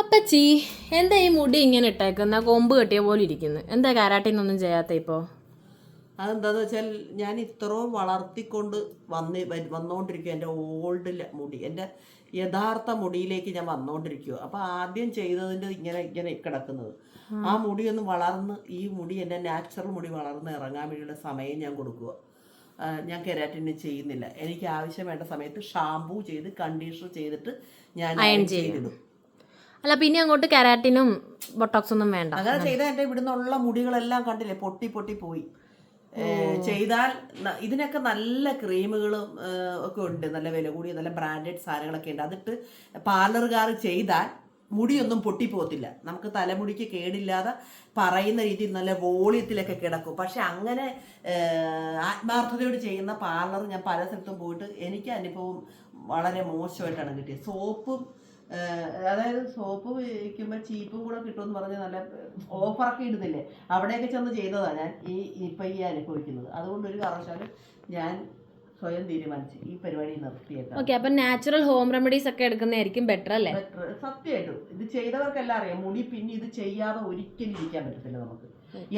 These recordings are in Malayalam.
അപ്പച്ചി എന്താ ഈ മുടി ഇങ്ങനെ ഇട്ടേക്കുന്ന? കൊമ്പ് കെട്ടിയ പോലെ ഇരിക്കുന്നു. എന്താ കാരാട്ടിന്നൊന്നും ചെയ്യാത്ത ഇപ്പോ? അതെന്താന്ന് വെച്ചാൽ ഞാൻ ഇത്രയും വളർത്തിക്കൊണ്ട് വന്ന് വന്നുകൊണ്ടിരിക്കുക എന്റെ ഓൾഡ് മുടി എന്റെ യഥാർത്ഥ മുടിയിലേക്ക് ഞാൻ വന്നുകൊണ്ടിരിക്കുക അപ്പോൾ ആദ്യം ചെയ്തതിന്റെ ഇങ്ങനെ ഇങ്ങനെ കിടക്കുന്നത്. ആ മുടി ഒന്ന് വളർന്ന് ഈ മുടി എന്റെ നാച്ചുറൽ മുടി വളർന്ന് ഇറങ്ങാൻ വേണ്ടിയുള്ള സമയം ഞാൻ കൊടുക്കുക ഞാൻ കെരാറ്റിന് ചെയ്യുന്നില്ല. എനിക്ക് ആവശ്യം വേണ്ട സമയത്ത് ഷാമ്പൂ ചെയ്ത് കണ്ടീഷണർ ചെയ്തിട്ട് ഞാൻ അയൺ ചെയ്തിടും. അല്ല പിന്നെ അങ്ങോട്ട് കെരാറ്റിനും ബൊട്ടോക്സ് ഒന്നും വേണ്ട. അങ്ങനെ. ചെയ്താൽ എന്റെ ഇവിടുന്നുള്ള മുടികളെല്ലാം കണ്ടില്ലേ പൊട്ടി പൊട്ടി പോയി. ചെയ്താൽ ഇതിനൊക്കെ നല്ല ക്രീമുകളും ഒക്കെ ഉണ്ട്. നല്ല വില കൂടിയ നല്ല ബ്രാൻഡഡ് സാധനങ്ങളൊക്കെ ഉണ്ട്. അതിട്ട് പാർലറുകാർ ചെയ്താൽ മുടിയൊന്നും പൊട്ടിപ്പോത്തില്ല നമുക്ക് തലമുടിക്ക് കേടില്ലാതെ പറയുന്ന രീതിയിൽ നല്ല വോളിയത്തിലൊക്കെ കിടക്കും. പക്ഷെ അങ്ങനെ ആത്മാർത്ഥതയോട് ചെയ്യുന്ന പാർലർ ഞാൻ പല സ്ഥലത്തും പോയിട്ട് എനിക്ക് അനുഭവം വളരെ മോശമായിട്ടാണ് കിട്ടിയത്. സോപ്പും അതായത് സോപ്പ് ഉപയോഗിക്കുമ്പോൾ ചീപ്പും കൂടെ കിട്ടുമെന്ന് പറഞ്ഞ് നല്ല ഓഫറൊക്കെ ഇടുന്നില്ലേ? അവിടെയൊക്കെ ചെന്ന് ചെയ്തതാണ് ഞാൻ ഈ ഇപ്പം ഈ അനുഭവിക്കുന്നത്. അതുകൊണ്ട് ഒരു കാരണവശാലും ഞാൻ സ്വയം തീരുമാനിച്ചു ഈ പരിപാടി നിർത്തിയേക്കാം ഓക്കെ അപ്പം നാച്ചുറൽ ഹോം റെമഡീസ് ഒക്കെ എടുക്കുന്നതായിരിക്കും ബെറ്റർ അല്ലേ? ബെറ്റർ സത്യമായിട്ടും. ഇത് ചെയ്തവർക്കെല്ലാം അറിയാം. മുടി പിന്നെ ഇത് ചെയ്യാതെ ഒരിക്കലും ഇരിക്കാൻ പറ്റത്തില്ല നമുക്ക്.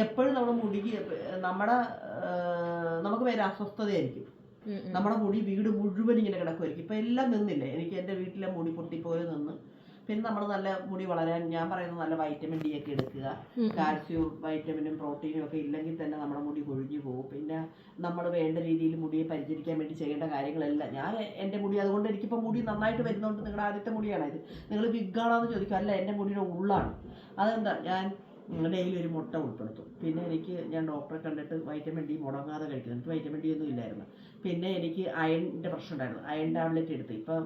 എപ്പോഴും നമ്മുടെ മുടി നമ്മുടെ നമുക്ക് വേറെ അസ്വസ്ഥതയായിരിക്കും. നമ്മുടെ മുടി വീട് മുഴുവൻ ഇങ്ങനെ കിടക്കുമായിരിക്കും ഇപ്പം എല്ലാം നിന്നില്ലേ? എനിക്ക് എന്റെ വീട്ടിലെ മുടി പൊട്ടിപ്പോയി നിന്ന്. പിന്നെ നമ്മൾ നല്ല മുടി വളരാൻ ഞാൻ പറയുന്നത് നല്ല വൈറ്റമിൻ ഡി ഒക്കെ എടുക്കുക. കാൽസ്യവും വൈറ്റമിനും പ്രോട്ടീനും ഒക്കെ ഇല്ലെങ്കിൽ തന്നെ നമ്മുടെ മുടി കൊഴിഞ്ഞു പോകും. പിന്നെ നമ്മൾ വേണ്ട രീതിയിൽ മുടിയെ പരിചരിക്കാൻ വേണ്ടി ചെയ്യേണ്ട കാര്യങ്ങളെല്ലാം. ഞാൻ എന്റെ മുടി അതുകൊണ്ട് എനിക്കിപ്പോൾ മുടി നന്നായിട്ട് വരുന്നതുകൊണ്ട് നിങ്ങളുടെ ആദ്യത്തെ മുടിയാണ് ഇത്? നിങ്ങൾ എന്ന് ചോദിക്കും. അല്ല എന്റെ മുടിയുടെ ഉള്ളാണ്. അതെന്താ? ഞാൻ ഡെയിലി ഒരു മുട്ട ഉൾപ്പെടുത്തും. പിന്നെ എനിക്ക് ഞാൻ ഡോക്ടറെ കണ്ടിട്ട് വൈറ്റമിൻ ഡി മുടങ്ങാതെ കഴിക്കുന്നു എനിക്ക് വൈറ്റമിൻ ഡി ഒന്നും ഇല്ലായിരുന്നു. പിന്നെ എനിക്ക് അയണിന്റെ പ്രശ്നം ഉണ്ടായിരുന്നു. അയൺ ടാബ്ലറ്റ് എടുത്ത്. ഇപ്പം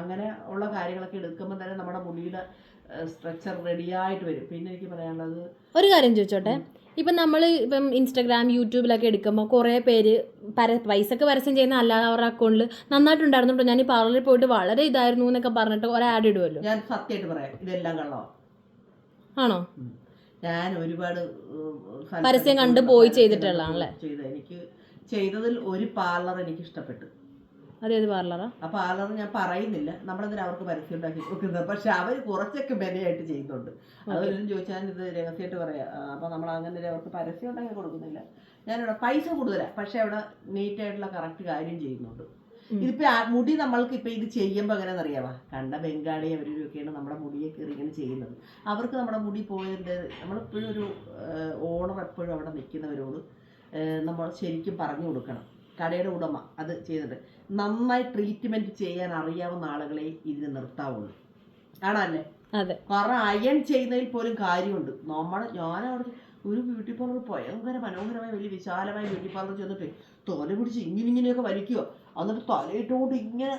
അങ്ങനെ ഉള്ള കാര്യങ്ങളൊക്കെ എടുക്കുമ്പോൾ തന്നെ നമ്മുടെ മുടിയുടെ സ്ട്രക്ചർ റെഡിയായിട്ട് വരും. പിന്നെ എനിക്ക് പറയാനുള്ളത് ഒരു കാര്യം ചോദിച്ചോട്ടെ? ഇപ്പം നമ്മൾ ഇപ്പം ഇൻസ്റ്റാഗ്രാം യൂട്യൂബിലൊക്കെ എടുക്കുമ്പോൾ കുറേ പേര് പര പൈസക്ക് പരസ്യം ചെയ്യുന്ന അല്ലാതെ അവരുടെ അക്കൗണ്ടിൽ നന്നായിട്ടുണ്ടായിരുന്നു കേട്ടോ ഞാൻ ഈ പാർലറിൽ പോയിട്ട് വളരെ ഇതായിരുന്നു എന്നൊക്കെ പറഞ്ഞിട്ട് ഒരു ആഡ് ഇടുമല്ലോ ഞാൻ സത്യമായിട്ട് പറയാം. ഇതെല്ലാം കള്ളമാണ് ആണോ? ഞാൻ ഒരുപാട് പരസ്യം കണ്ട് പോയി ചെയ്തിട്ടുള്ളതാണല്ലേ? ചെയ്ത. എനിക്ക് ചെയ്തതിൽ ഒരു പാർലർ എനിക്ക് ഇഷ്ടപ്പെട്ടു അതേത് പാർലറാ? ആ പാർലർ ഞാൻ പറയുന്നില്ല. നമ്മളെന്തിനാ അവർക്ക് പരസ്യം ഉണ്ടാക്കി കൊടുക്കുന്നത്? പക്ഷെ അവർ കുറച്ചൊക്കെ ബെനയായിട്ട് ചെയ്യുന്നുണ്ട്. അവരും ചോദിച്ചാൽ ഇത് രഹസ്യമായിട്ട് പറയാം. അപ്പൊ നമ്മൾ അങ്ങനെ അവർക്ക് പരസ്യം ഉണ്ടാക്കി കൊടുക്കുന്നില്ല. ഞാനിവിടെ പൈസ കൂടുതലാണ് പക്ഷെ അവിടെ നീറ്റായിട്ടുള്ള കറക്റ്റ് കാര്യം ചെയ്യുന്നുണ്ട്. ഇതിപ്പോ ആ മുടി നമ്മൾക്ക് ഇപ്പൊ ഇത് ചെയ്യുമ്പോൾ എങ്ങനെയാണെന്ന് അറിയാവാ കണ്ട ബംഗാളി അവരൊക്കെയാണ് നമ്മുടെ മുടിയെ കയറി ഇങ്ങനെ ചെയ്യുന്നത്. അവർക്ക് നമ്മുടെ മുടി പോയതിന്റെ നമ്മളിപ്പോഴും ഒരു ഓണർ എപ്പോഴും അവിടെ നിൽക്കുന്നവരോട് നമ്മൾ ശരിക്കും പറഞ്ഞു കൊടുക്കണം. കടയുടെ ഉടമ അത് ചെയ്തിട്ട് നന്നായി ട്രീറ്റ്മെന്റ് ചെയ്യാൻ അറിയാവുന്ന ആളുകളെ ഇതിന് നിർത്താവുള്ളൂ. ആണല്ലേ അതെ. കാരണം അയൺ ചെയ്യുന്നതിൽ പോലും കാര്യമുണ്ട്. നമ്മൾ ഞാൻ അവിടെ ഒരു ബ്യൂട്ടി പാർലർ ഭയങ്കര മനോഹരമായ വലിയ വിശാലമായ ബ്യൂട്ടി പാർലർ ചെന്നിട്ട് തോല പിടിച്ച് ഇങ്ങനെ ഇങ്ങനെയൊക്കെ വലിക്കുക എന്നിട്ട് തലയിട്ടോണ്ട് ഇങ്ങനെ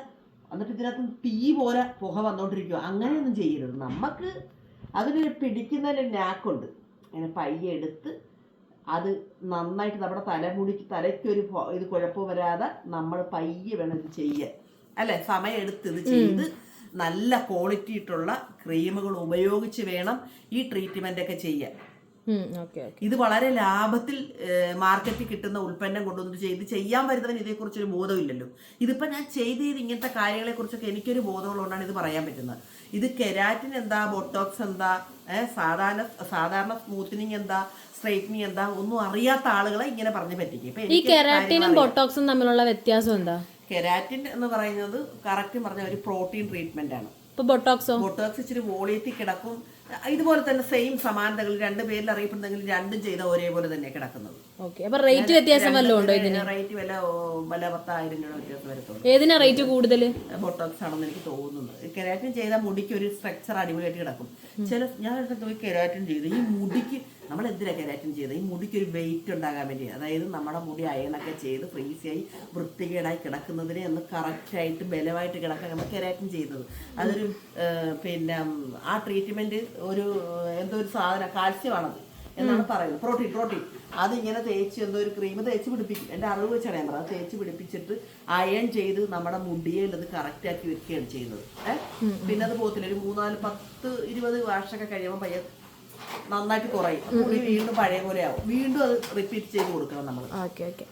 എന്നിട്ട് ഇതിനകത്ത് തീ പോലെ പുക വന്നോണ്ടിരിക്കുക അങ്ങനെയൊന്നും ചെയ്യരുത്. നമുക്ക് അതിന് പിടിക്കുന്നതിന്റെ നാക്കുണ്ട് അങ്ങനെ പയ്യെ എടുത്ത് അത് നന്നായിട്ട് നമ്മുടെ തലമുടിക്ക് തലയ്ക്കൊരു ഇത് കുഴപ്പം വരാതെ നമ്മൾ പയ്യെ വേണം ഇത് ചെയ്യാൻ. അല്ലെ? സമയം എടുത്ത് ഇത് ചെയ്ത് നല്ല ക്വാളിറ്റി ഇട്ടുള്ള ക്രീമുകൾ ഉപയോഗിച്ച് വേണം ഈ ട്രീറ്റ്മെന്റ് ഒക്കെ ചെയ്യാൻ. ഇത് വളരെ ലാഭത്തിൽ മാർക്കറ്റിൽ കിട്ടുന്ന ഉൽപ്പന്നം കൊണ്ടുവന്നിട്ട് ചെയ്ത് ചെയ്യാൻ വരുന്നവന് ഇതേക്കുറിച്ചൊരു ബോധമില്ലല്ലോ. ഇതിപ്പോൾ ഞാൻ ചെയ്ത് ചെയ്ത് ഇങ്ങനത്തെ കാര്യങ്ങളെ കുറിച്ചൊക്കെ എനിക്കൊരു ബോധമുള്ളതുകൊണ്ടാണ് ഇത് പറയാൻ പറ്റുന്നത്. ഇത് കെരാറ്റിൻ എന്താ ബോട്ടോക്സ് എന്താ സാധാരണ സാധാരണ സ്മൂത്തനിങ് എന്താ സ്ട്രൈറ്റനിങ് എന്താ ഒന്നും അറിയാത്ത ആളുകളെ ഇങ്ങനെ പറഞ്ഞു പറ്റിക്കും. ഈ കെരാറ്റിനും ബോട്ടോക്സും തമ്മിലുള്ള വ്യത്യാസം എന്താ? കെരാറ്റിൻ എന്ന് പറയുന്നത് കറക്റ്റ് പറഞ്ഞ ഒരു പ്രോട്ടീൻ ട്രീറ്റ്മെന്റ് ആണ് ബോട്ടോക്സ്? ബൊട്ടോക്സ് ഇച്ചിരി വോളിയത്തിൽ കിടക്കും ഇതുപോലെ തന്നെ സെയിം സമാനതകൾ രണ്ട് പേരിൽ അറിയപ്പെടുന്നെങ്കിൽ രണ്ടും ചെയ്ത ഒരേപോലെ തന്നെ കിടക്കുന്നത്. റേറ്റ് വ്യത്യാസം വല്ലതും ഇതിന്? റേറ്റ് വില വില പത്തായിരം രൂപ വ്യത്യാസം വരത്തുള്ളൂ. ഏതിനാ റേറ്റ് കൂടുതൽ ബൊട്ടോക്സ് ആണെന്ന് എനിക്ക് തോന്നുന്നത്. കെരാറ്റിൻ ചെയ്താൽ മുടിക്ക് ഒരു സ്ട്രക്ചർ അടിപൊളിയായിട്ട് കിടക്കും. ചില ഞാൻ പോയി കെരാറ്റിൻ ചെയ്ത്. ഈ മുടിക്ക് നമ്മൾ എന്തിനാണ് കെരാറ്റിൻ ചെയ്തത്? ഈ മുടിക്ക് ഒരു വെയിറ്റ് ഉണ്ടാകാൻ വേണ്ടി. അതായത് നമ്മുടെ മുടി അയണൊക്കെ ചെയ്ത് ഫ്രീസിയായി വൃത്തികേടായി കിടക്കുന്നതിനെ ഒന്ന് കറക്റ്റായിട്ട് ബലമായിട്ട് കിടക്കാൻ നമ്മൾ കെരാറ്റിൻ ചെയ്തത്. അതൊരു പിന്നെ ആ ട്രീറ്റ്മെന്റ് ഒരു എന്തോ ഒരു സാധനം കാൽസ്യമാണത് എന്നാണ് പറയുന്നത്. പ്രോട്ടീൻ പ്രോട്ടീൻ അത് ഇങ്ങനെ തേച്ച് എന്തോ ഒരു ക്രീം തേച്ച് പിടിപ്പിക്കും. എന്റെ അറിവ് വെച്ചാണ് ഞാൻ പറഞ്ഞത്. തേച്ച് പിടിപ്പിച്ചിട്ട് അയൺ ചെയ്ത് നമ്മുടെ മുടിയെ അത് കറക്റ്റാക്കി വെക്കുകയാണ് ചെയ്യുന്നത്. ഏഹ് പിന്നെ അത് പോകത്തില്ല. ഒരു മൂന്നാൽ പത്ത് ഇരുപത് വർഷമൊക്കെ കഴിയുമ്പോൾ പയ്യെ നന്നായിട്ട് കുറയും. വീണ്ടും പഴയ പോലെ ആവും. വീണ്ടും അത് റിപ്പീറ്റ് ചെയ്ത് കൊടുക്കണം നമ്മൾ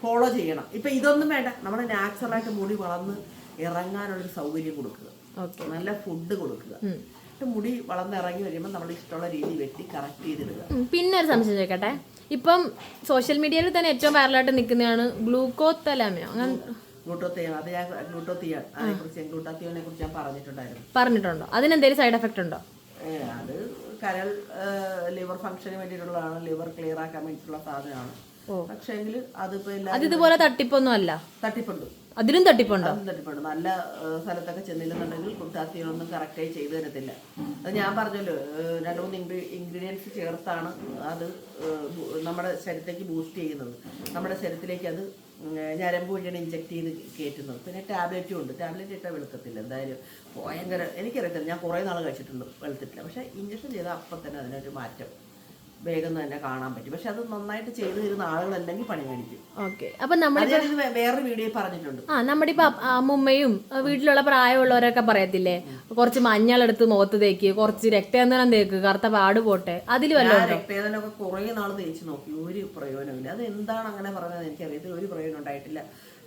ഫോളോ ചെയ്യണം. ഇപ്പൊ ഇതൊന്നും വേണ്ട. നമ്മുടെ നാച്ചുറലായിട്ട് മുടി വളർന്ന് ഇറങ്ങാനുള്ളൊരു സൗകര്യം കൊടുക്കുക. നല്ല ഫുഡ് കൊടുക്കുക. മുടി വളർന്നിറങ്ങി വരുമ്പോൾ നമ്മൾ ഇഷ്ടമുള്ള രീതി വെട്ടി കറക്റ്റ് ചെയ്തിടുക. പിന്നെ ഒരു സംശയം ചോദിക്കട്ടെ? ഇപ്പം സോഷ്യൽ മീഡിയയിൽ തന്നെ ഏറ്റവും വൈറലായിട്ട് നിൽക്കുന്നതാണ് ഗ്ലൂക്കോത്തലാമയോ? അങ്ങനെ ഗ്ലൂട്ടോത്തിയൻ അത് ഞാൻ ഗ്ലൂട്ടോത്തിയൻ അതിനെക്കുറിച്ച് ഗ്ലൂട്ടാത്തിയനെ കുറിച്ച് ഞാൻ പറഞ്ഞിട്ടുണ്ടായിരുന്നു. പറഞ്ഞിട്ടുണ്ടോ? അതിനെന്തെങ്കിലും സൈഡ് എഫക്റ്റ് ഉണ്ടോ? അത് കരൾ ലിവർ ഫംഗ്ഷന് വേണ്ടിയിട്ടുള്ളതാണ്. ലിവർ ക്ലിയർ ആക്കാൻ വേണ്ടിയിട്ടുള്ള സാധനമാണ്. പക്ഷേങ്കിൽ അതിപ്പോ അത് ഇതുപോലെ തട്ടിപ്പൊന്നും അല്ല? തട്ടിപ്പുണ്ട്. അതിലും തട്ടിപ്പുണ്ട്? അതും തട്ടിപ്പുണ്ട്. നല്ല സ്ഥലത്തൊക്കെ ചെന്നില്ലെന്നുണ്ടെങ്കിൽ കുട്ടാത്തികളൊന്നും കറക്റ്റായി ചെയ്തു തരത്തില്ല. അത് ഞാൻ പറഞ്ഞല്ലോ രണ്ടു മൂന്ന് ഇൻഗ്രീഡിയൻസ് ചേർത്താണ് അത് നമ്മുടെ ശരീരത്തേക്ക് ബൂസ്റ്റ് ചെയ്യുന്നത്. നമ്മുടെ ശരീരത്തിലേക്ക് അത് ഞരമ്പ് വഴിയാണ് ഇഞ്ചെക്ട് ചെയ്ത് കയറ്റുന്നത് പിന്നെ ടാബ്ലറ്റും ഉണ്ട്. ടാബ്ലറ്റ് ഇട്ടാൽ വെളുക്കത്തില്ല. എന്തായാലും ഭയങ്കര എനിക്കറിയത്തില്ല. ഞാൻ കുറേ നാൾ കഴിച്ചിട്ടുണ്ട് വെളുത്തിട്ടില്ല. പക്ഷേ ഇഞ്ചക്ഷൻ ചെയ്താൽ അപ്പം തന്നെ അതിനൊരു മാറ്റം. വേഗം തന്നെ കാണാൻ പറ്റും. പക്ഷെ അത് നന്നായിട്ട് ചെയ്തു തരുന്ന ആളുകളല്ലെങ്കിൽ പണി കാണിക്കും ഓക്കെ. അപ്പൊ നമ്മൾ വേറൊരു വീഡിയോയിൽ പറഞ്ഞിട്ടുണ്ട്. ആ നമ്മുടെ ഇപ്പൊ അമ്മുമ്മയും വീട്ടിലുള്ള പ്രായമുള്ളവരൊക്കെ പറയത്തില്ലേ? കുറച്ച് മഞ്ഞൾ എടുത്ത് മുഖത്ത് തേക്ക് കുറച്ച് രക്തേന്ദ്രം തേക്ക് കറുത്ത പാട് പോട്ടെ. അതിൽ വല്ല ഒക്കെ കുറേ നാൾ തേച്ച് നോക്കി. ഒരു പ്രയോജനമില്ല അത് എന്താണ് അങ്ങനെ പറഞ്ഞത് എനിക്കറിയത്തില്ല. ഒരു പ്രയോജനം ഉണ്ടായിട്ടില്ല.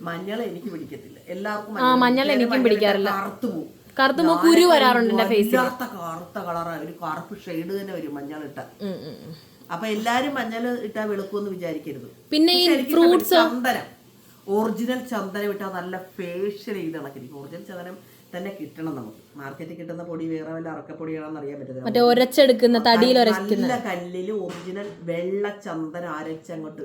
മഞ്ഞൾ എനിക്ക് പിടിക്കത്തില്ല. എല്ലാവർക്കും ആ, മഞ്ഞൾ എനിക്കും പിടിക്കാറില്ല. കറുത്തു പോകും കറുത്ത് കുരു വരാറുണ്ട് എന്റെ ഫേസിൽ വല്ലാത്ത കറുത്ത കളറാണ് ഒരു കറുപ്പ് ഷെയ്ഡ് തന്നെ വരും മഞ്ഞൾ ഇട്ട അപ്പൊ എല്ലാരും മഞ്ഞൾ ഇട്ടാ വെളുക്കുമെന്ന് വിചാരിക്കരുത്. പിന്നെ ഈ ഫ്രൂട്ട്സ് ചന്ദനം. ഒറിജിനൽ ചന്ദനം ഇട്ടാൽ നല്ല ഫേഷ്യൽ ചെയ്ത് കണക്കിരിക്കും ഒറിജിനൽ ചന്ദനം തന്നെ കിട്ടണം നമുക്ക്. മാർക്കറ്റിൽ കിട്ടുന്ന പൊടി വേറെ വല്ല അറക്കപ്പൊടിയാണെന്ന് അറിയാൻ പറ്റില്ല മറ്റേ ഒരച്ചെടുക്കുന്ന തടിയിൽ നല്ല കല്ലിൽ ഒറിജിനൽ വെള്ള ചന്ദനം അരച്ചങ്ങോട്ട്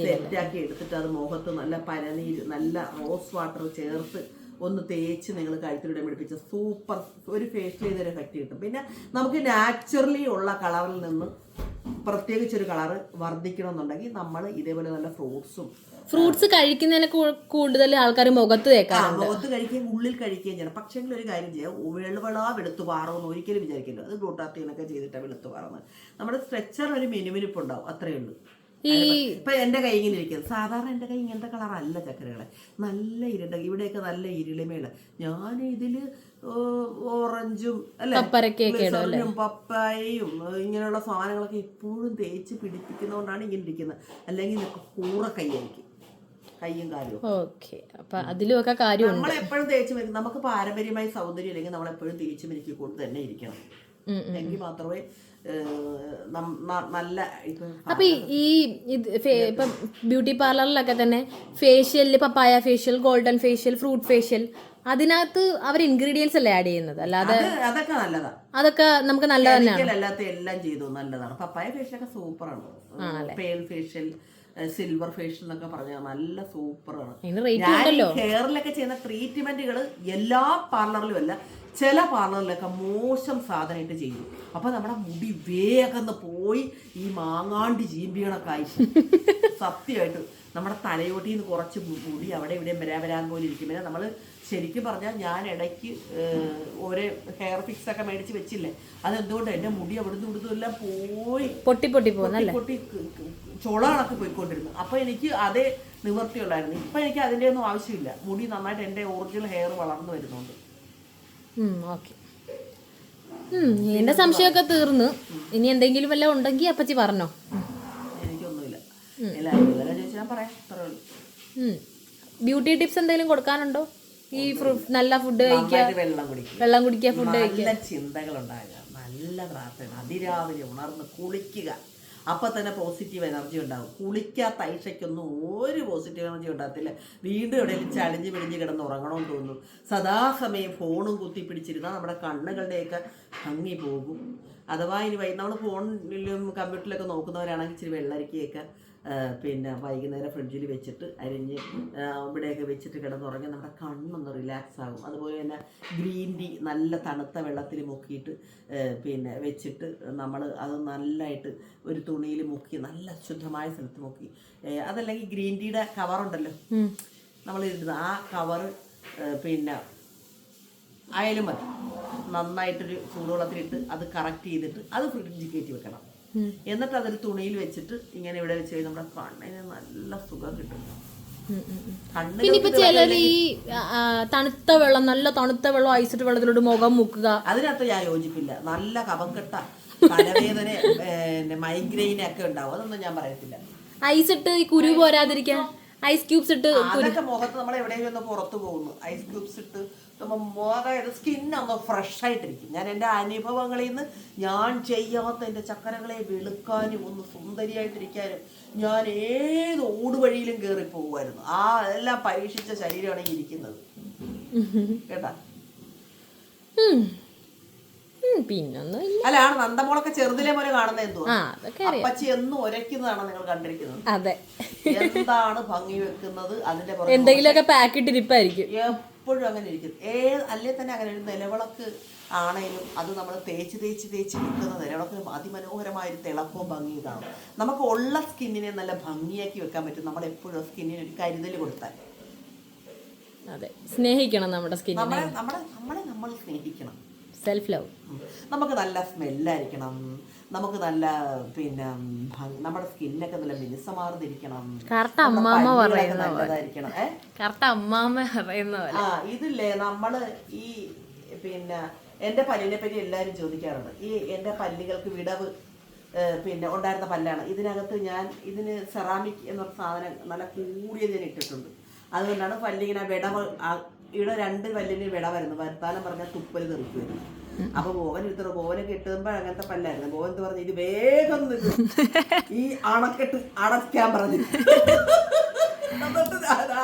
സെറ്റാക്കി എടുത്തിട്ട് അത് മുഖത്ത് നല്ല പനനീര് നല്ല റോസ് വാട്ടർ ചേർത്ത് ഒന്ന് തേച്ച് നിങ്ങൾ കഴുത്തിലൂടെ പിടിപ്പിച്ച സൂപ്പർ ഒരു ഫേഷ്യൽ ചെയ്തൊരു എഫക്റ്റ് കിട്ടും. പിന്നെ നമുക്ക് നാച്ചുറലി ഉള്ള കളറിൽ നിന്ന് പ്രത്യേകിച്ച് ഒരു കളറ് വർദ്ധിക്കണമെന്നുണ്ടെങ്കിൽ നമ്മൾ ഇതേപോലെ നല്ല ഫ്രൂട്ട്സും ഫ്രൂട്ട്സ് കഴിക്കുന്നതിന് കൂടുതൽ ആൾക്കാർ മുഖത്ത് തേക്കാറുണ്ട്. മുഖത്ത് കഴിക്കുകയും ഉള്ളിൽ കഴിക്കുകയും ചെയ്യണം. പക്ഷേ ഒരു കാര്യം ചെയ്യാം. വെളുവള വെളുത്തു പാറുമെന്ന് ഒരിക്കലും വിചാരിക്കില്ല അത് ഗ്ലൂട്ടാത്തീനൊക്കെ ചെയ്തിട്ടാണ് വെളുത്തു പാറുന്നത് നമ്മുടെ സ്ട്രെച്ചർ ഒരു മിനുമിനുപ്പ് ഉണ്ടാവും അത്രയേ ഉള്ളൂ. ഈ ഇപ്പൊ എന്റെ കൈ ഇങ്ങനെ ഇരിക്കുന്നത് സാധാരണ എന്റെ കൈ ഇങ്ങനത്തെ അല്ല ചക്കരകളെ. നല്ല ഇരുണ്ട ഇവിടെയൊക്കെ നല്ല ഇരുളിമേൾ. ഞാൻ ഇതിൽ ഓറഞ്ചും അല്ലെ? പപ്പായയും ഇങ്ങനെയുള്ള സാധനങ്ങളൊക്കെ എപ്പോഴും തേച്ച് പിടിപ്പിക്കുന്നതുകൊണ്ടാണ് ഇങ്ങനെ ഇരിക്കുന്നത് അല്ലെങ്കിൽ കൂറ കൈയായിരിക്കും കൈയും കാലും. ഓക്കെ. അപ്പൊ അതിലുമൊക്കെ കാര്യമുണ്ട്. നമ്മൾ എപ്പോഴും തേച്ച് മരിക്കും നമുക്ക് പാരമ്പര്യമായി സൗന്ദര്യം ഇല്ലെങ്കിൽ നമ്മൾ എപ്പോഴും തേച്ച് മരിക്കൊണ്ട് തന്നെ ഇരിക്കണം. എങ്കിൽ മാത്രമേ നല്ല അപ്പൊ ഈ- ഇപ്പം ബ്യൂട്ടി പാർലറിലൊക്കെ തന്നെ facial papaya facial golden facial fruit facial അതിനകത്ത് അവർ ഇൻഗ്രീഡിയൻസ് അല്ലേ ആഡ് ചെയ്യുന്നത്? അല്ലാതെ അതൊക്കെ നല്ലതാണ് അതൊക്കെ നമുക്ക് നല്ല തന്നെയാണ്? അല്ലാത്ത എല്ലാം ചെയ്തു നല്ലതാണ്. പപ്പായ ഫേഷ്യൽ ഒക്കെ സൂപ്പറാണ്. പേൾ ഫേഷ്യൽ സിൽവർ ഫേഷ്യൽ എന്നൊക്കെ പറഞ്ഞാൽ നല്ല സൂപ്പറാണ്. ആണ് ഞാൻ ഹെയറിലൊക്കെ ചെയ്യുന്ന ട്രീറ്റ്മെന്റുകൾ എല്ലാ പാർലറിലും അല്ല ചില പാർലറിലൊക്കെ മോശം സാധനമായിട്ട് ചെയ്തു അപ്പൊ നമ്മുടെ മുടി വേഗന്ന് പോയി ഈ മാങ്ങാണ്ടി ചീമ്പികളൊക്കെ സത്യമായിട്ട്. നമ്മുടെ തലയോട്ടിൽ നിന്ന് കുറച്ച് മുടി അവിടെ ഇവിടെ വരാൻ വരാൻ പോലെ ഇരിക്കും. പിന്നെ നമ്മൾ ശരിക്കും പറഞ്ഞാൽ ഞാൻ ഇടയ്ക്ക് ഒരു ഹെയർ ഫിക്സ് ഒക്കെ മേടിച്ച് വെച്ചില്ലേ? അതെന്തുകൊണ്ട് എന്റെ മുടി അവിടുന്ന് ഇവിടുന്ന് എല്ലാം പോയി പൊട്ടി പൊട്ടി പോകുന്നല്ലേ പൊട്ടി ചുളകളൊക്കെ പോയിക്കൊണ്ടിരുന്നു. അപ്പൊ എനിക്ക് അതേ നിവർത്തിയുള്ളായിരുന്നു ഇപ്പൊ എനിക്ക് അതിന്റെ ഒന്നും ആവശ്യമില്ല. മുടി നന്നായിട്ട് എന്റെ ഒറിജിനൽ ഹെയർ വളർന്നു വരുന്നുണ്ട്. ഓക്കെ. എന്റെ സംശയമൊക്കെ തീർന്നു. ഇനി എന്തെങ്കിലും വല്ല ഉണ്ടെങ്കിൽ അപ്പച്ചി പറഞ്ഞോ. ബ്യൂട്ടി ടിപ്സ് എന്തെങ്കിലും കൊടുക്കാനുണ്ടോ? ഈ നല്ല ഫുഡ് കഴിക്കുക വെള്ളം കുടിക്കുക ഫുഡ് നല്ല ചിന്തകൾ ഉണ്ടാകുക നല്ല പ്രാർത്ഥന. അതിരാവിലെ ഉണർന്ന് കുളിക്കുക. അപ്പൊ തന്നെ പോസിറ്റീവ് എനർജി ഉണ്ടാവും. കുളിക്കാത്ത ഐഷയ്ക്കൊന്നും ഒരു പോസിറ്റീവ് എനർജി ഉണ്ടാകത്തില്ല. വീണ്ടും എവിടെയെങ്കിലും ചളിഞ്ഞ് പിടിഞ്ഞ് കിടന്ന് ഉറങ്ങണമെന്ന് തോന്നുന്നു. സദാസമയം ഫോണും കുത്തി പിടിച്ചിരുന്നാൽ നമ്മുടെ കണ്ണുകളുടെയൊക്കെ ഭംഗി പോകും. അഥവാ ഇനി വൈ നമ്മൾ ഫോണിലും കമ്പ്യൂട്ടറിലൊക്കെ നോക്കുന്നവരാണെങ്കിൽ ഇച്ചിരി വെള്ളരിക്കയൊക്കെ പിന്നെ വൈകുന്നേരം ഫ്രിഡ്ജിൽ വെച്ചിട്ട് അരിഞ്ഞ് അവിടെയൊക്കെ ഇവിടെയൊക്കെ വെച്ചിട്ട് കിടന്നുറങ്ങി നമ്മുടെ കണ്ണൊന്ന് റിലാക്സ് ആകും. അതുപോലെ തന്നെ ഗ്രീൻ ടീ നല്ല തണുത്ത വെള്ളത്തിൽ മുക്കിയിട്ട് പിന്നെ വെച്ചിട്ട് നമ്മൾ അത് നല്ലതായിട്ട് ഒരു തുണിയിൽ മുക്കി നല്ല ശുദ്ധമായ സ്ഥലത്ത് മുക്കി. അതല്ലെങ്കിൽ ഗ്രീൻ ടീയുടെ കവറുണ്ടല്ലോ നമ്മൾ ഇടുന്ന ആ കവറ് പിന്നെ ആയാലും മതി. നന്നായിട്ടൊരു ചൂടുവെള്ളത്തിലിട്ട് അത് കറക്റ്റ് ചെയ്തിട്ട് അത് ഫ്രിഡ്ജിൽ കയറ്റി വെക്കണം. എന്നിട്ട് അതൊരു തുണിയിൽ വെച്ചിട്ട് ഇങ്ങനെ ഇവിടെ വെച്ച് നമ്മുടെ കണ്ണിന് നല്ല സുഖം കിട്ടും. കണ്ണിന് പിന്നെ ഇപ്പൊ ചിലർ ഈ തണുത്ത വെള്ളം നല്ല തണുത്ത വെള്ളം ഐസിട്ട് വെള്ളത്തിലോട് മുഖം മുക്കുക. അതിനകത്ത് ഞാൻ യോജിപ്പില്ല. നല്ല കഫംകെട്ട തലവേദന മൈഗ്രെയിൻ ഒക്കെ ഉണ്ടാവും. അതൊന്നും ഞാൻ പറയത്തില്ല. ഐസ് ഇട്ട് ഈ കുരു പോരാതിരിക്കാൻ ഐസ് ക്യൂബ്സ് ഇട്ട് അതൊക്കെ മുഖത്ത് നമ്മൾ എവിടെയെങ്കിലും ഒന്ന് പുറത്തു പോകുന്നു. ഐസ് ക്യൂബ്സ് ഇട്ട് നമ്മ- അതായത് സ്കിന്നൊന്ന് ഫ്രഷ് ആയിട്ടിരിക്കും. ഞാൻ എന്റെ അനുഭവങ്ങളിൽ നിന്ന് ഞാൻ ചെയ്യാത്ത എന്റെ ചക്കരകളെ വെളുക്കാനും ഒന്ന് സുന്ദരിയായിട്ടിരിക്കാനും ഞാൻ ഏത് ഓടുവഴിയിലും കയറി പോകുമായിരുന്നു. ആ എല്ലാം പരീക്ഷിച്ച ശരീരമാണ് ഇരിക്കുന്നത്. കേട്ടാ? പിന്നൊന്നും അല്ല ആണ് നന്ദമോളൊക്കെ ചെറുതിലെ പോലെ കാണുന്നത് എന്തോ ആ അതൊക്കെ അറിയാം. അപ്പച്ചി എന്നും ഒരയ്ക്കുന്നതാണ് നിങ്ങൾ കണ്ടിരിക്കുന്നത്. അതെ. എന്താണ് ഭംഗി വെക്കുന്നത് അതിന്റെ പുറകെ എന്തെങ്കിലുമൊക്കെ പാക്കറ്റ് ഇരിപ്പായിരിക്കും. എപ്പോഴും അങ്ങനെ ഇരിക്കും. ഏത് അല്ലേ തന്നെ അങ്ങനെ ഒരു നിലവിളക്ക് ആണേലും അത് നമ്മൾ തേച്ച് തേച്ച് തേച്ച് വെക്കുന്ന നിലവിളക്കിന് അതിമനോഹരമായ ഒരു തിളക്കവും ഭംഗിയും കാണും നമുക്ക് ഉള്ള സ്കിന്നിനെ നല്ല ഭംഗിയാക്കി വെക്കാൻ പറ്റും. നമ്മൾ എപ്പോഴും സ്കിന്നിന് ഒരു കരുതൽ കൊടുത്താൽ. അതെ. സ്നേഹിക്കണം നമ്മുടെ സ്കിന്നിനെ. നമ്മളെ നമ്മളെ നമ്മളെ നമ്മൾ സ്നേഹിക്കണം. സെൽഫ് ലവ് നമുക്ക് നല്ല സ്മെല്ലായിരിക്കണം. നമുക്ക് നല്ല പിന്നെ നമ്മുടെ സ്കിന്നൊക്കെ നല്ല മിനുസമാർന്നിരിക്കണം. കറക്റ്റ് അമ്മാമ്മ പറയുന്നതായിരിക്കണം കറക്റ്റ് അമ്മാമ്മ പറയുന്ന ആ ഇതില്ലേ നമ്മൾ ഈ പിന്നെ എന്റെ പല്ലിനെ പറ്റി എല്ലാരും ചോദിക്കാറുണ്ട്. ഈ എന്റെ പല്ലുകൾക്ക് വിടവ് പിന്നെ ഉണ്ടായിരുന്ന പല്ലാണ്. ഇതിനകത്ത് ഞാൻ ഇതിന് സെറാമിക് എന്നൊരു സാധനം നല്ല കൂടിയത് ഞാൻ ഇട്ടിട്ടുണ്ട്. അതുകൊണ്ടാണ് പല്ലിങ്ങനെ വിടവ് ഇവിടെ രണ്ട് പല്ലിന് വിട വരുന്നു. വർത്താനം പറഞ്ഞാൽ തുപ്പൽ തെറിക്കുമായിരുന്നു അപ്പൊ ബോവൻ ഇത്ര ബോവനൊക്കെ ഇട്ടുമ്പോ അങ്ങനത്തെ പല്ലായിരുന്നു. ബോവൻ എന്ന് പറഞ്ഞു? ഇത് വേഗം. ഈ അണക്കെട്ട് അടയ്ക്കാൻ പറഞ്ഞു.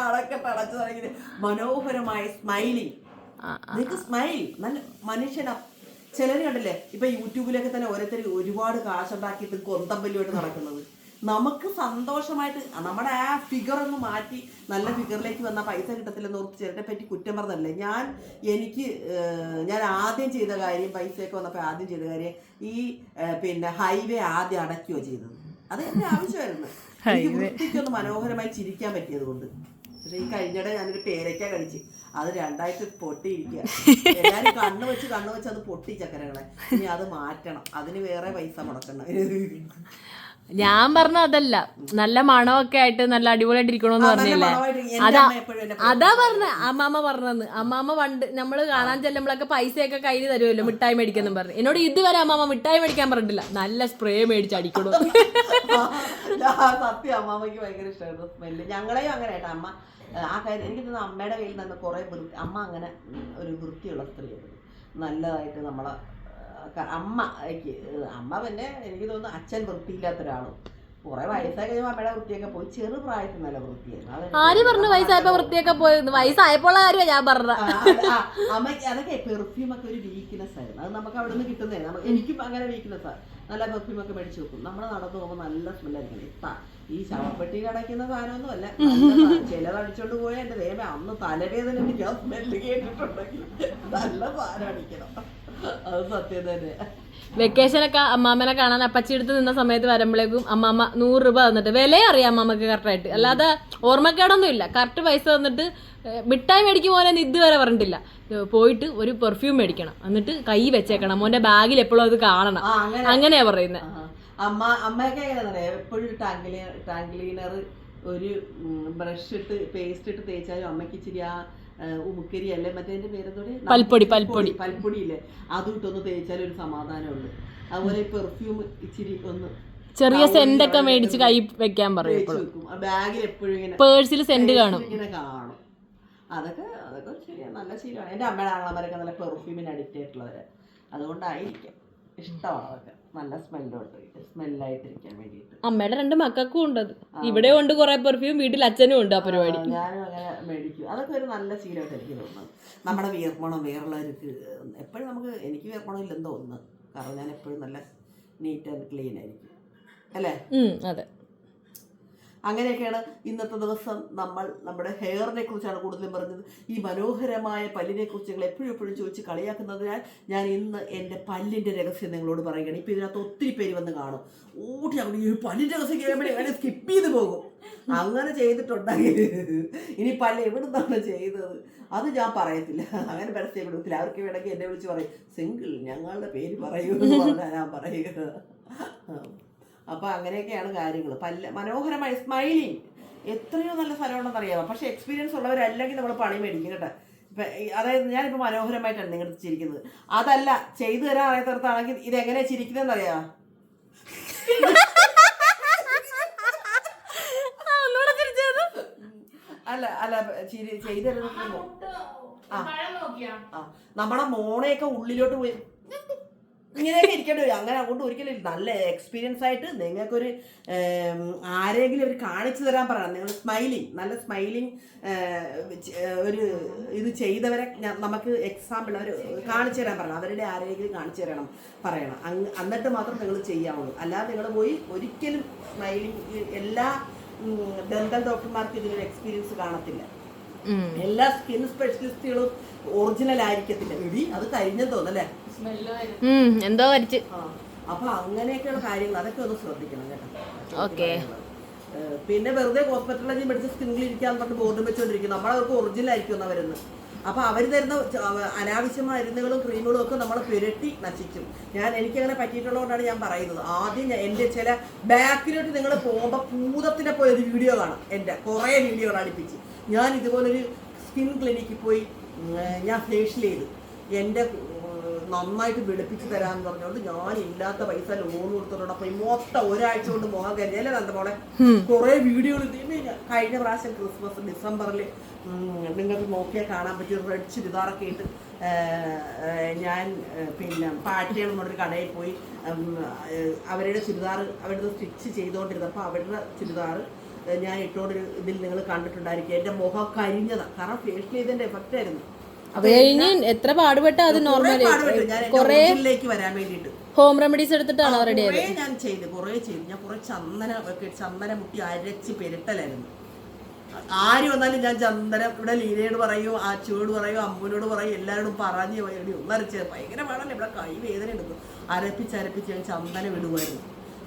അണക്കെട്ട് അടച്ചു തുടങ്ങി മനോഹരമായ സ്മൈലിങ് നിങ്ങൾക്ക് സ്മൈൽ? നല്ല മനുഷ്യനാ. ചിലര് കണ്ടില്ലേ? ഇപ്പൊ യൂട്യൂബിലൊക്കെ തന്നെ ഓരോരുത്തർ ഒരുപാട് കാശുണ്ടാക്കിയിട്ട് കൊന്തമ്പല്ലുമായിട്ട് നടക്കുന്നത്. നമുക്ക് സന്തോഷമായിട്ട് നമ്മുടെ ആ ഫിഗർ ഒന്ന് മാറ്റി നല്ല ഫിഗറിലേക്ക് വന്ന പൈസ കിട്ടത്തില്ലെന്ന് ഓർത്ത് ചിലരെ പറ്റി കുറ്റം പറഞ്ഞല്ലേ ഞാൻ എനിക്ക് ഞാൻ ആദ്യം ചെയ്ത കാര്യം പൈസയൊക്കെ വന്നപ്പോൾ ആദ്യം ചെയ്ത കാര്യം ഈ പിന്നെ ഹൈവേ ആദ്യം അടയ്ക്കുകയോ ചെയ്തത്. അത് എന്റെ ആവശ്യമായിരുന്നു. എനിക്ക് വൃത്തിക്കൊന്ന് മനോഹരമായി ചിരിക്കാൻ പറ്റിയത് കൊണ്ട്. പക്ഷെ ഈ കഴിഞ്ഞിടെ ഞാനൊരു പേരയ്ക്ക കഴിച്ച്. അത് രണ്ടായിട്ട് പൊട്ടിയിരിക്കുക എല്ലാരും കണ്ണു വെച്ച് കണ്ണു വെച്ച് അത് പൊട്ടി ചക്കരകളെ. ഇനി അത് മാറ്റണം. അതിന് വേറെ പൈസ മുടക്കണം ഞാൻ പറഞ്ഞ അതല്ല. നല്ല മണമൊക്കെ ആയിട്ട് നല്ല അടിപൊളിയായിട്ട് ഇരിക്കണോന്ന് പറഞ്ഞില്ലേ? അതാ അതാ പറഞ്ഞ അമ്മാമ്മ പറഞ്ഞത് അമ്മാമ്മ പണ്ട് നമ്മൾ കാണാൻ ചെല്ലുമ്പോഴൊക്കെ പൈസയൊക്കെ കയ്യിൽ തരുമല്ലോ മിഠായി മേടിക്കാന്ന് പറഞ്ഞു. എന്നോട് ഇതുവരെ അമ്മാമ്മ മിഠായി മേടിക്കാൻ പറഞ്ഞിട്ടില്ല. നല്ല സ്പ്രേ മേടിച്ച് അടിക്കണു. സത്യം അമ്മാമ്മയ്ക്ക് ഭയങ്കര ഇഷ്ടമായിരുന്നു സ്മെല്ല്. ഞങ്ങളെയും അങ്ങനെ കേട്ടോ അമ്മ ആ കാര്യം എനിക്ക് തോന്നുന്നു അമ്മയുടെ കയ്യിൽ നിന്ന് കുറെ വൃത്തി അമ്മ അങ്ങനെ ഒരു വൃത്തിയുള്ള സ്ത്രീയായിരുന്നു. നല്ലതായിട്ട് നമ്മളെ അമ്മ അമ്മ പിന്നെ എനിക്ക് തോന്നുന്നു അച്ഛൻ വൃത്തിയില്ലാത്ത ഒരാളും കുറെ വയസ്സായി കഴിയുമ്പോൾ അമ്മയുടെ വൃത്തിയൊക്കെ പോയി. ചെറു പ്രായത്തിൽ നല്ല വൃത്തിയായിരുന്നു. ആര് പറഞ്ഞു വയസ്സായപ്പോ വൃത്തിയൊക്കെ പോയിരുന്നു വയസ്സായപ്പോൾ ആരും ഞാൻ പറഞ്ഞത്? അമ്മയ്ക്ക് അതൊക്കെ പെർഫ്യൂം ഒക്കെ ഒരു വീക്ക്നെസ് ആയിരുന്നു. അത് നമുക്ക് അവിടെ നിന്ന് കിട്ടുന്നേ. നമുക്ക് എനിക്കും അങ്ങനെ വീക്ക്നെസ് ആണ് നല്ല പെർഫ്യൂം ഒക്കെ മേടിച്ചു വെക്കും. നമ്മൾ നടന്നു പോകുമ്പോൾ നല്ല സ്മെല്ലായിരിക്കും ഇത്ത ഈ ശവപ്പെട്ടി അടയ്ക്കുന്ന സാധനമൊന്നും അല്ല. ചിലതടിച്ചോണ്ട് പോയാൽ എന്റെ ദൈവമേ അന്ന് തലവേദന എനിക്ക് ആ സ്മെല്ല് കേട്ടിട്ടുണ്ടെങ്കിൽ നല്ല സാധനം അടിക്കണം. അത് സത്യം തന്നെ. വെക്കേഷനൊക്കെ അമ്മാമ്മനെ കാണാൻ അപ്പച്ചി എടുത്ത് നിന്ന സമയത്ത് വരുമ്പോഴേക്കും അമ്മാമ്മ നൂറ് രൂപ തന്നിട്ട് വിലയും അറിയാം അമ്മാമ്മക്ക് കറക്റ്റായിട്ട് അല്ലാതെ ഓർമ്മക്കേടൊന്നും ഇല്ല. കറക്റ്റ് പൈസ തന്നിട്ട് മിഠായി മേടിക്കും പോലെ ഇതുവരെ പറഞ്ഞിട്ടില്ല. പോയിട്ട് ഒരു പെർഫ്യൂം മേടിക്കണം. എന്നിട്ട് കൈ വെച്ചേക്കണം. മോന്റെ ബാഗിൽ എപ്പോഴും അത് കാണണം. അങ്ങനെയാ പറയുന്നത്. അമ്മ അമ്മയൊക്കെ എപ്പോഴും ടാങ്ക് ടാങ്ക് ക്ലീനർ ഒരു ബ്രഷ് ഇട്ട് പേസ്റ്റ് ഇട്ട് തേച്ചാലും അമ്മയ്ക്ക് ഇച്ചിരി ആ, ഉമുക്കരി അല്ലെ? മറ്റേ പേരെന്തോടെ? പൽപ്പൊടി, പൽപ്പൊടി. പൽപ്പൊടി ഇല്ലേ അതും ഇട്ടൊന്ന് തേച്ചാൽ ഒരു സമാധാനമുണ്ട് അതുപോലെ പെർഫ്യൂം ഇച്ചിരി ഒന്ന് ചെറിയ സെന്റ് ഒക്കെ മേടിച്ച് കൈ വെക്കാൻ പറയും തേച്ച് വെക്കും. ബാഗിൽ എപ്പോഴും ഇങ്ങനെ പേഴ്സിൽ സെന്റ് കാണും. ഇങ്ങനെ കാണും. അതൊക്കെ അതൊക്കെ ഒരു ശരിയാണ് നല്ല ശീലമാണ്. എന്റെ അമ്മയുടെ ആങ്ങളമാരൊക്കെ നല്ല പെർഫ്യൂമിന് അഡിക്റ്റ് ആയിട്ടുള്ളവര്. അതുകൊണ്ടായിരിക്കാം. ഇഷ്ടമാണ് അതൊക്കെ നല്ല സ്മെല്ലോട്ട് സ്മെല്ലായിട്ടിരിക്കാൻ വേണ്ടിയിട്ട്. അമ്മയുടെ രണ്ട് മക്കൾക്കും ഉണ്ട് അത്. ഇവിടെ ഉണ്ട് കുറെ പെർഫ്യൂം വീട്ടിൽ അച്ഛനും ഉണ്ട് ആ പരിപാടി ഞാനും അങ്ങനെ മേടിക്കും. അതൊക്കെ ഒരു നല്ല ശീലമായിട്ട് എനിക്ക് തോന്നുന്നത് നമ്മുടെ വിയർപ്പണം വേറുള്ളവർക്ക് എപ്പോഴും നമുക്ക് എനിക്ക് വിയർപ്പണം ഇല്ലെന്ന് തോന്നുന്നു. കാരണം ഞാൻ എപ്പോഴും നല്ല നീറ്റ് ആൻഡ് ക്ലീൻ ആയിരിക്കും. അല്ലേ? അതെ. അങ്ങനെയൊക്കെയാണ് ഇന്നത്തെ ദിവസം നമ്മൾ നമ്മുടെ ഹെയറിനെ കുറിച്ചാണ് കൂടുതലും പറഞ്ഞത്. ഈ മനോഹരമായ പല്ലിനെ കുറിച്ച് നിങ്ങൾ എപ്പോഴും എപ്പോഴും ചോദിച്ച് കളിയാക്കുന്നതിനാൽ ഞാൻ ഇന്ന് എന്റെ പല്ലിന്റെ രഹസ്യം നിങ്ങളോട് പറയുകയാണ്. ഇപ്പം ഇതിനകത്ത് ഒത്തിരി പേര് വന്ന് കാണും. ഊട്ടി അവിടെ ഈ പല്ലിന്റെ രഹസ്യം കേൾക്കുമ്പോഴേ അങ്ങനെ സ്കിപ്പ് ചെയ്ത് പോകും. അങ്ങനെ ചെയ്തിട്ടുണ്ടെങ്കിൽ ഇനി പല്ല് എവിടുന്നാണ് ചെയ്തത്? അത് ഞാൻ പറയത്തില്ല. അങ്ങനെ പരസ്യം കൊടുത്തില്ല അവർക്ക് വേണമെങ്കിൽ എന്നെ വിളിച്ച് പറയും. സിംഗിൾ ഞങ്ങളുടെ പേര് പറയൂ എന്ന് ഞാൻ പറയുക അപ്പോൾ അങ്ങനെയൊക്കെയാണ് കാര്യങ്ങൾ പല്ല മനോഹരമായി സ്മൈലിങ് എത്രയോ നല്ല സ്ഥലമുണ്ടെന്ന് അറിയാമോ? പക്ഷേ എക്സ്പീരിയൻസ് ഉള്ളവരല്ലെങ്കിൽ നമ്മൾ പണി മേടിക്കും കേട്ടോ. ഇപ്പം അതായത് ഞാനിപ്പോൾ മനോഹരമായിട്ടാണ് നിങ്ങളുടെ ചിരിക്കുന്നത്. അതല്ല ചെയ്തു തരാൻ അറിയാത്തടത്താണെങ്കിൽ ഇത് എങ്ങനെ ചിരിക്കുന്നതെന്ന് അറിയാമോ അല്ല അല്ല ചിരി ചെയ്തു തരുന്ന ആ നമ്മുടെ മോണയൊക്കെ ഉള്ളിലോട്ട് പോയി. ഇങ്ങനെയൊക്കെ ഇരിക്കേണ്ടി വരും. അങ്ങനെ അങ്ങോട്ട് ഒരിക്കലും നല്ല എക്സ്പീരിയൻസ് ആയിട്ട് നിങ്ങൾക്കൊരു ആരെങ്കിലും ഒരു കാണിച്ചു തരാൻ പറയണം. നിങ്ങൾ സ്മൈലിങ് നല്ല സ്മൈലിങ് ഒരു ഇത് ചെയ്തവരെ നമുക്ക് എക്സാമ്പിൾ അവർ കാണിച്ചു തരാൻ പറയണം. അവരുടെ ആരെങ്കിലും കാണിച്ചു തരണം പറയണം. എന്നിട്ട് മാത്രം നിങ്ങൾ ചെയ്യാവുള്ളൂ. അല്ലാതെ നിങ്ങൾ പോയി ഒരിക്കലും സ്മൈലിങ് എല്ലാ ഡെന്റൽ ഡോക്ടർമാർക്ക് ഇതിനൊരു എക്സ്പീരിയൻസ് കാണത്തില്ല. എല്ലാ സ്കിൻ സ്പെഷ്യലിസ്റ്റുകളും ഒറിജിനൽ ആയിരിക്കത്തില്ല. എടി അത് കഴിഞ്ഞെന്ന് തോന്നല്ലേ എന്തോ വരച്ച്. അപ്പൊ അങ്ങനെയൊക്കെയുള്ള കാര്യങ്ങൾ അതൊക്കെ ഒന്ന് ശ്രദ്ധിക്കണം കേട്ടോ. ഓക്കേ. പിന്നെ വെറുതെ ഹോസ്പിറ്റലിൽ മെഡിസിൻ സ്കിന്നിൽ ഇരിക്കാൻ പറഞ്ഞ് ബോർഡും വെച്ചുകൊണ്ടിരിക്കും നമ്മളവർക്ക് ഒറിജിനൽ ആയിരിക്കും വരുന്നത് അപ്പൊ അവർ തരുന്ന അനാവശ്യ മരുന്നുകളും ക്രീമുകളും ഒക്കെ നമ്മൾ പുരട്ടി നശിക്കും. ഞാൻ എനിക്ക് അങ്ങനെ പറ്റിയിട്ടുള്ളതുകൊണ്ടാണ് ഞാൻ പറയുന്നത്. ആദ്യം എന്റെ എന്റെ ചില ബാക്കിലോട്ട് നിങ്ങൾ പോകുമ്പോൾ ഭൂതത്തിനെ പോയ ഒരു വീഡിയോ കാണും. എന്റെ കുറേ വീഡിയോകൾ അടുപ്പിച്ച് ഞാൻ ഇതുപോലൊരു സ്കിൻ ക്ലിനിക്കിൽ പോയി ഞാൻ ഫേഷ്യൽ ചെയ്തു. എന്റെ നന്നായിട്ട് വെളുപ്പിച്ച് തരാന്ന് പറഞ്ഞുകൊണ്ട് ഞാൻ ഇല്ലാത്ത പൈസ ലോൺ കൊടുത്തിട്ടുണ്ട്. അപ്പൊ മൊത്തം ഒരാഴ്ച കൊണ്ട് മുഖം കരുതിയല്ലേ നന്ദ മോളെ? കുറെ വീഡിയോകൾ കഴിഞ്ഞ പ്രാവശ്യം ക്രിസ്മസ് ഡിസംബറിൽ നിങ്ങൾക്ക് നോക്കിയാൽ കാണാൻ പറ്റിയ റെഡ് ചുരിദാറൊക്കെ ഇട്ട് ഞാൻ പിന്നെ പാട്ടിയാണ് എന്നൊരു കടയിൽ പോയി അവരുടെ ചുരിദാർ അവരുടെ സ്റ്റിച്ച് ചെയ്തുകൊണ്ടിരുന്നപ്പോൾ അവരുടെ ചുരിദാർ ഞാൻ ഇട്ടോണ്ട് ഇതിൽ നിങ്ങൾ കണ്ടിട്ടുണ്ടായിരിക്കും. എന്റെ മുഖം കരിഞ്ഞതാണ് കാരണം ഫേഷ്യൽ ചെയ്തതിന്റെ എഫക്റ്റ് ആയിരുന്നു. അത് കഴിഞ്ഞ് എത്ര പാടുപെട്ട അത് നോർമലി കുറേ വരാൻ വേണ്ടിട്ട് ഹോം റെമഡീസ് എടുത്തിട്ടാണ് റെഡി ആയത്? ഞാൻ ചെയ്തു. കുറേ ചെയ്തു. ഞാൻ കുറേ ചന്ദന ഒക്കെ ചന്ദന മുട്ടി അരച്ച് പെരുട്ടലായിരുന്നു. ആര് വന്നാലും ഞാൻ ചന്ദനം ഇവിടെ ലീലയോട് പറയും ആച്ചുവോട് പറയും അമ്മുവിനോട് പറയും എല്ലാവരോടും പറഞ്ഞു ഒന്നരച്ച്. ഭയങ്കര പാടല്ലേ? ഇവിടെ കൈ വേദന എടുക്കും. അരപ്പിച്ച് അരപ്പിച്ച് ഞാൻ ചന്ദനം ഇടുമായിരുന്നു.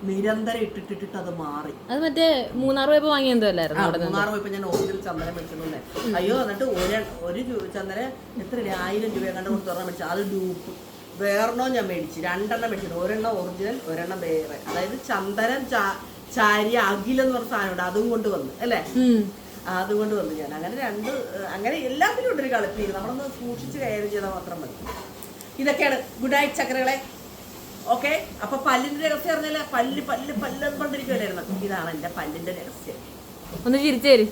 നിരന്തരം ഇട്ടിട്ടിട്ടിട്ട് അത് മാറി. അത് മറ്റേ മൂന്നാർ പോയപ്പോ വാങ്ങിയ എന്തോ അല്ലായിരുന്നു മൂന്നാർ പോയപ്പോ ഞാൻ ഓഫീസിൽ ചന്ദനം മേടിച്ചിട്ടുണ്ടേ അയ്യോ എന്നിട്ട് ഒരു ഒരു ചന്ദനം എത്ര ആയിരം രൂപ കണ്ട് കൊടുത്ത് ഒരെണ്ണം മേടിച്ചു. അത് ഡൂപ്പ് വേറെണ്ണോ ഞാൻ മേടിച്ചു. രണ്ടെണ്ണം മേടിച്ചു. ഒരെണ്ണം ഒറിജിനൽ ഒരെണ്ണം വേറെ. അതായത് ചന്ദനം ചാരി ചാരിയ അഖിലെന്ന് പറഞ്ഞ സാധനമുണ്ട്. അതും കൊണ്ട് വന്നു അല്ലേ. അതുകൊണ്ട് വന്നു ഞാൻ. അങ്ങനെ രണ്ട് അങ്ങനെ എല്ലാത്തിനും ഉണ്ടൊരു കളിപ്പീര് നമ്മളൊന്ന് സൂക്ഷിച്ച് കൈകാര്യം ചെയ്താൽ മാത്രം മതി. ഇതൊക്കെയാണ് ഗുഡ് നൈറ്റ് ചക്കരകളെ ഓക്കെ? അപ്പൊ പല്ലിന്റെ രഹസ്യം അറിഞ്ഞാൽ പല്ല് പല്ല് പല്ല് കൊണ്ടിരിക്കുമല്ലായിരുന്നു ഇതാണ് എന്റെ പല്ലിന്റെ രഹസ്യം. ഒന്ന് ചിരിച്ചു തരും